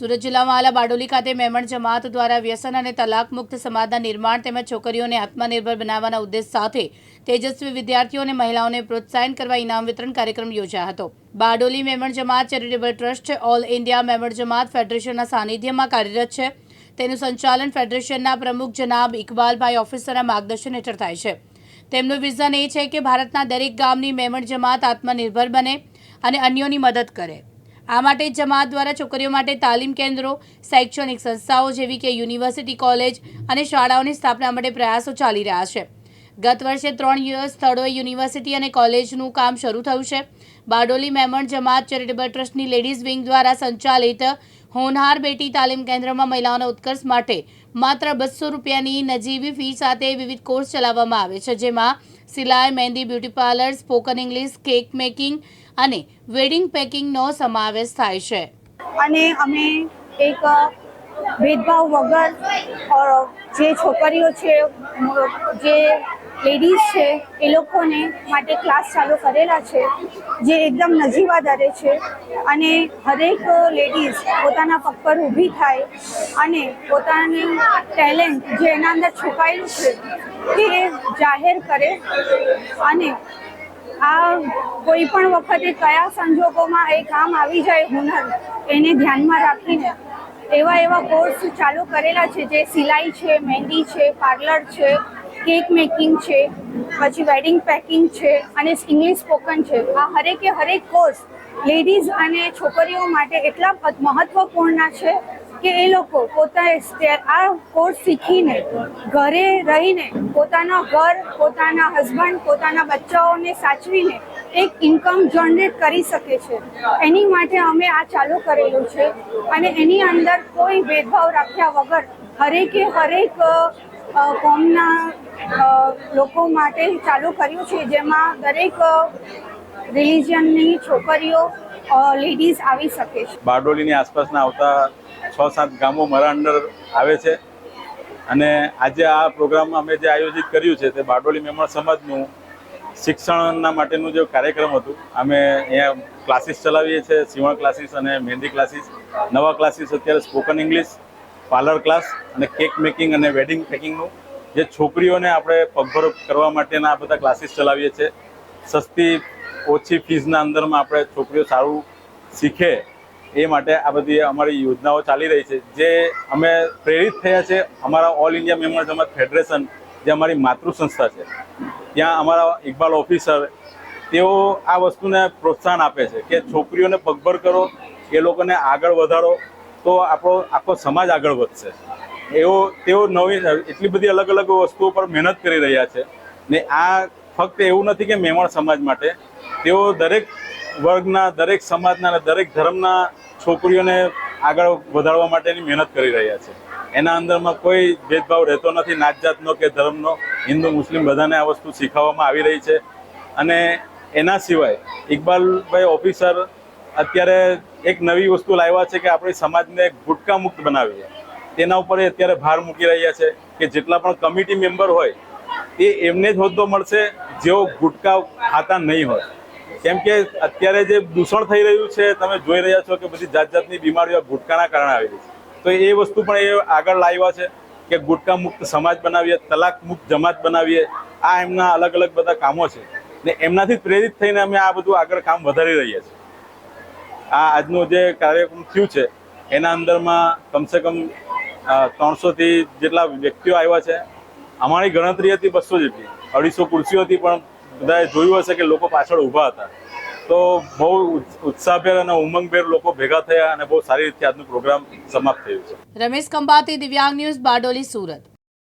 સુરત જિલ્લામાં આલા બારડોલી ખાતે મેમણ જમાત દ્વારા વ્યસન અને તલાક મુક્ત સમાજના નિર્માણ તેમજ છોકરીઓને આત્મનિર્ભર બનાવવાના ઉદ્દેશ સાથે તેજસ્વી વિદ્યાર્થીઓ અને મહિલાઓને પ્રોત્સાહન કરવા ઇનામ વિતરણ કાર્યક્રમ યોજાયો હતો. Bardoli Memon Jamat charitable trust all India Memon Jamat ફેડરેશનના સાનિધ્યમાં કાર્યરત છે. તેનું સંચાલન ફેડરેશનના પ્રમુખ જનાબ ઇકબાલભાઈ ઓફિસરના માર્ગદર્શન હેઠળ થાય છે. તેમનું વિઝન એ છે કે ભારતના દરેક ગામની મેમણ જમાત આત્મનિર્ભર બને અને અન્યોની મદદ કરે. આ માટે જમાત દ્વારા છોકરીઓ માટે તાલીમ કેન્દ્રો, શૈક્ષણિક સંસ્થાઓ જેવી કે યુનિવર્સિટી કોલેજ અને શાળાઓની સ્થાપના માટે પ્રયાસો ચાલી રહ્યા છે. ગત વર્ષે ત્રણ સ્થળોએ યુનિવર્સિટી અને કોલેજનું કામ શરૂ થયું છે. બારડોલી મેમણ જમાત ચેરિટેબલ ટ્રસ્ટની લેડીઝ વિંગ દ્વારા સંચાલિત હોનહાર બેટી તાલીમ કેન્દ્રમાં મહિલાઓના ઉત્કર્ષ માટે માત્ર બસો રૂપિયાની નજીવી ફી સાથે વિવિધ કોર્સ ચલાવવામાં આવે છે, જેમાં સિલાઈ, મહેંદી, beauty parlour, spoken English, cake making અને વેડિંગ પેકિંગનો સમાવેશ થાય છે. અને અમે એક ભેદભાવ વગર જે છોકરીઓ છે, જે લેડીઝ છે, એ લોકોને માટે ક્લાસ ચાલુ કરેલા છે, જે એકદમ નજીવા દરે છે. અને હરેક લેડીઝ પોતાના પગ પર ઊભી થાય અને પોતાની ટેલેન્ટ જે એના અંદર છુપાયેલું છે તે જાહેર કરે. અને આ કોઈ પણ વખતે કયા સંજોગોમાં એ કામ આવી જાય હુનર, એને ધ્યાનમાં રાખીને એવા એવા કોર્સ ચાલુ કરેલા છે, જે સિલાઈ છે, મહેંદી છે, પાર્લર છે કેક મેકિંગ છે, પછી વેડિંગ પેકિંગ છે અને ઇંગ્લિશ સ્પોકન છે. આ હરેકે હરેક કોર્સ લેડીઝ અને છોકરીઓ માટે એટલા મહત્વપૂર્ણ છે કે એ લોકો પોતા આ કોર્સ શીખીને, ઘરે રહીને, પોતાના ઘર, પોતાના હસબન્ડ પોતાના બચ્ચાઓને સાચવીને એક ઇન્કમ જનરેટ કરી શકે છે. એની માટે અમે આ ચાલુ કરેલું છે અને એની અંદર કોઈ ભેદભાવ રાખ્યા વગર હરેકે હરેક કોમના લોકો માટે ચાલુ કર્યું છે, જેમાં દરેક રિલિજનની છોકરીઓ લેડીઝ આવી શકે છે. બારડોલીની આસપાસના આવતા છ સાત ગામો મારા અંડર આવે છે. અને આજે આ પ્રોગ્રામ અમે જે આયોજિત કર્યું છે તે બારડોલી મેમણ સમાજનું શિક્ષણના માટેનું જે કાર્યક્રમ હતું, અમે અહીંયા ક્લાસીસ ચલાવીએ છીએ, સીવણ ક્લાસીસ અને મહેંદી ક્લાસીસ, નવા ક્લાસીસ, અત્યારે સ્પોકન ઇંગ્લિશ પાર્લર ક્લાસ અને કેક મેકિંગ અને વેડિંગ પેકિંગનું જે છોકરીઓને આપણે પગભર કરવા માટેના આ બધા ક્લાસીસ ચલાવીએ છીએ. સસ્તી, ઓછી ફીઝના અંદરમાં આપણે છોકરીઓ સારું શીખે એ માટે આ બધી અમારી યોજનાઓ ચાલી રહી છે. જે અમે પ્રેરિત થયા છે અમારા ઓલ ઇન્ડિયા મેમ્બર અમારા ફેડરેશન જે અમારી માતૃ સંસ્થા છે. ત્યાં અમારા ઇકબાલ ઓફિસર, તેઓ આ વસ્તુને પ્રોત્સાહન આપે છે કે છોકરીઓને પગભર કરો, એ લોકોને આગળ વધારો તો આપણો આખો સમાજ આગળ વધશે. એવો, તેઓ નવી, એટલી બધી અલગ અલગ વસ્તુઓ પર મહેનત કરી રહ્યા છે ને આ ફક્ત એવું નથી કે મેમણ સમાજ માટે. તેઓ દરેક વર્ગના, દરેક સમાજના અને દરેક ધર્મના છોકરીઓને આગળ વધારવા માટેની મહેનત કરી રહ્યા છે. એના અંદરમાં કોઈ ભેદભાવ રહેતો નથી નાત જાતનો કે ધર્મનો. હિન્દુ, મુસ્લિમ બધાને આ વસ્તુ શીખવવામાં આવી રહી છે. અને એના સિવાય ઇકબાલભાઈ ઓફિસર અત્યારે એક નવી વસ્તુ લાવ્યા છે કે આપણે સમાજને ગુટકા મુક્ત બનાવીએ તેના ઉપર અત્યારે ભાર મૂકી રહ્યા છે કે જેટલા પણ કમિટી મેમ્બર હોય, એ એમને જ હોદ્દો મળશે, જેઓ ગુટકા ખાતા નહીં હોય. કેમ કે અત્યારે જે દૂષણ થઈ રહ્યું છે, તમે જોઈ રહ્યા છો કે બધી જાત જાતની બીમારીઓ ગુટકાના કારણે આવી રહી છે. તો એ વસ્તુ પણ એ આગળ લાવ્યા છે કે ગુટકા મુક્ત સમાજ બનાવીએ, તલાક મુક્ત જમાત બનાવીએ. આ એમના અલગ અલગ બધા કામો છે. ને એમનાથી પ્રેરિત થઈને અમે આ બધું આગળ કામ વધારી રહ્યા છીએ. આ આજનું જે કાર્યક્રમ થયું છે, એના અંદરમાં કમસે કમ ત્રણસોથી જેટલા વ્યક્તિઓ આવ્યા છે. અમારી ગણતરી હતી બસો જેટલી. અઢીસો ખુરશીઓ હતી, પણ બધાએ જોયું હશે કે લોકો પાછળ ઊભા હતા. તો બહુ ઉત્સાહભેર અને ઉમંગભેર લોકો ભેગા થયા અને બહુ સારી રીતે આજનું પ્રોગ્રામ સમાપ્ત થયું છે. રમેશ ખંભાતી, દિવ્યાંગ ન્યૂઝ, બારડોલી, સુરત.